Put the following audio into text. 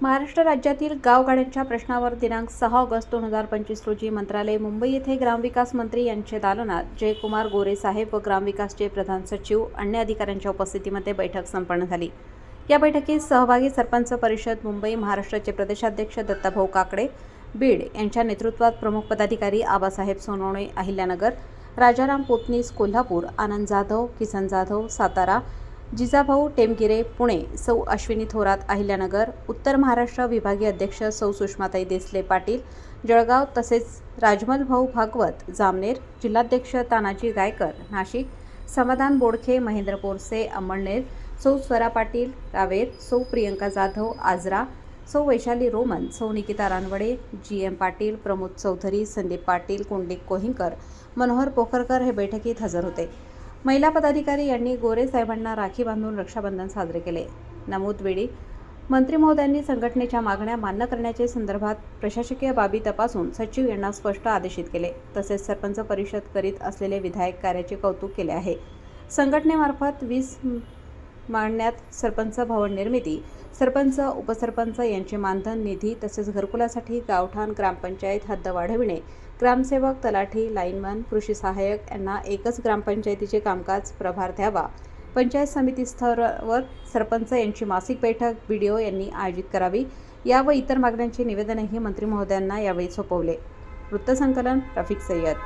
महाराष्ट्र राज्यातील गावगाड्यांच्या प्रश्नावर दिनांक सहा ऑगस्ट दोन हजार पंचवीस रोजी मंत्रालय मुंबई येथे ग्रामविकास मंत्री यांच्या दालनात जयकुमार गोरे साहेब व ग्रामविकासचे प्रधान सचिव अन्य अधिकाऱ्यांच्या उपस्थितीमध्ये बैठक संपन्न झाली. या बैठकीत सहभागी सरपंच परिषद मुंबई महाराष्ट्राचे प्रदेशाध्यक्ष दत्ताभाऊ काकडे बीड यांच्या नेतृत्वात प्रमुख पदाधिकारी आबासाहेब सोनवणे अहिल्यानगर राजाराम पोतनीस कोल्हापूर आनंद जाधव किसन जाधव सातारा जिजाभाऊ टेमगिरे पुणे सौ अश्विनी थोरात अहिल्यानगर उत्तर महाराष्ट्र विभागीय अध्यक्ष सौ सुषमाताई देसले पाटील जळगाव तसेच राजमल भाऊ भागवत जामनेर जिल्हाध्यक्ष तानाजी गायकर नाशिक समाधान बोडखे महेंद्र पोरसे अंमळनेर सौ स्वरा पाटील रावेर सौ प्रियंका जाधव आजरा सौ वैशाली रोमन सौ निकिता रानवडे जी एम पाटील प्रमोद चौधरी संदीप पाटील कुंडलिक कोहिंकर मनोहर पोखरकर हे बैठकीत हजर होते. महिला पदाधिकारी यांनी गोरे साहेबांना राखी बांधून रक्षाबंधन साजरे केले. नमूदवेळी मंत्री महोदयांनी संघटनेच्या मागण्या मान्य करण्याच्या संदर्भात प्रशासकीय बाबी तपासून सचिव यांना स्पष्ट आदेशित केले. तसेच सरपंच परिषद करीत असलेले विधायक कार्याचे कौतुक केले आहे. संघटनेमार्फत वीस मांडण्यात सरपंच भवन निर्मिती सरपंच उपसरपंच यांचे मानधन निधी तसेच घरकुलासाठी गावठाण ग्रामपंचायत हद्द वाढविणे ग्रामसेवक तलाठी लाईनमन कृषी सहाय्यक यांना एकच ग्रामपंचायतीचे कामकाज प्रभार द्यावा. पंचायत समिती स्तरावर सरपंच यांची मासिक बैठक बी डी ओ यांनी आयोजित करावी. या व इतर मागण्यांचे निवेदनही मंत्री महोदयांना यावेळी सोपवले. वृत्तसंकलन रफिक सय्यद